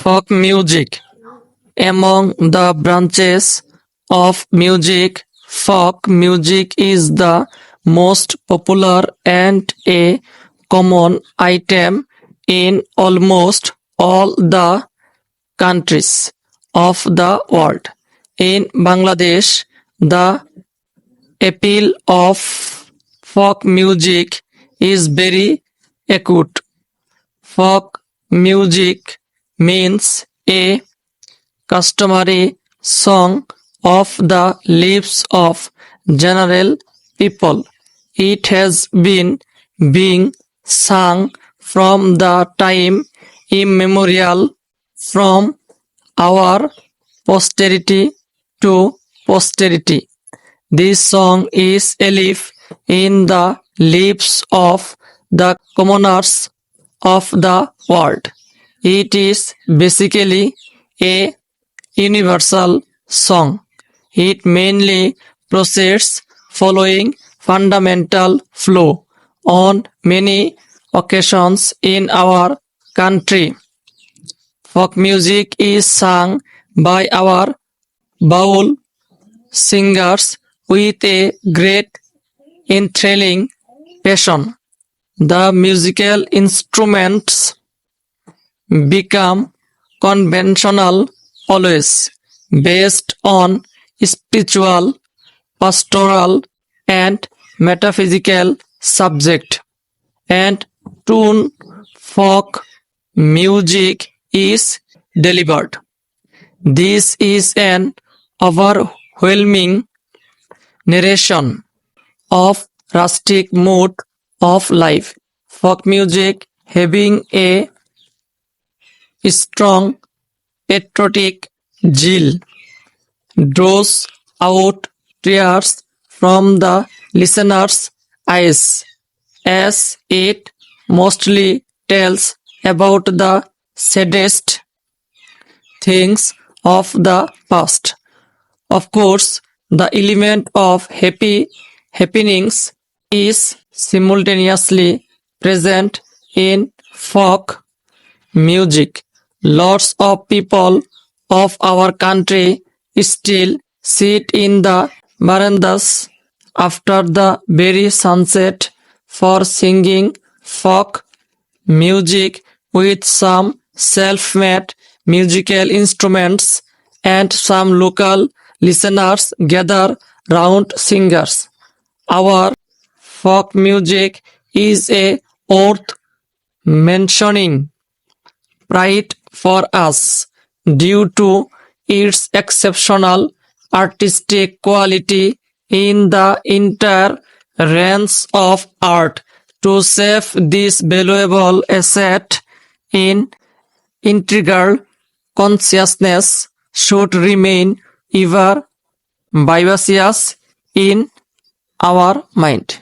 Folk music. Among the branches of music, folk music is the most popular and a common item in almost all the countries of the world. In Bangladesh, the appeal of folk music is very acute. Folk music means a customary song of the lips of general people. It has been being sung from the time immemorial from our posterity to posterity. This song is a leaf in the lips of the commoners of the world. It is basically a universal song. It mainly proceeds following fundamental flow on many occasions in our country. Folk music is sung by our Baul singers with a great enthralling passion. The musical instruments become conventional always based on spiritual, pastoral and metaphysical subject, and tune folk music is delivered. This is an overwhelming narration of rustic mode of life, folk music having a strong patriotic Jill draws out tears from the listener's eyes as it mostly tells about the saddest things of the past. Of course, the element of happy happenings is simultaneously present in folk music lots of people of our country still sit in the verandas after the very sunset for singing folk music with some self-made musical instruments and some local listeners gather round singers. Our folk music is a worth mentioning pride for us due to its exceptional artistic quality in the entire range of art. To save this valuable asset in integral consciousness should remain ever vivacious in our mind.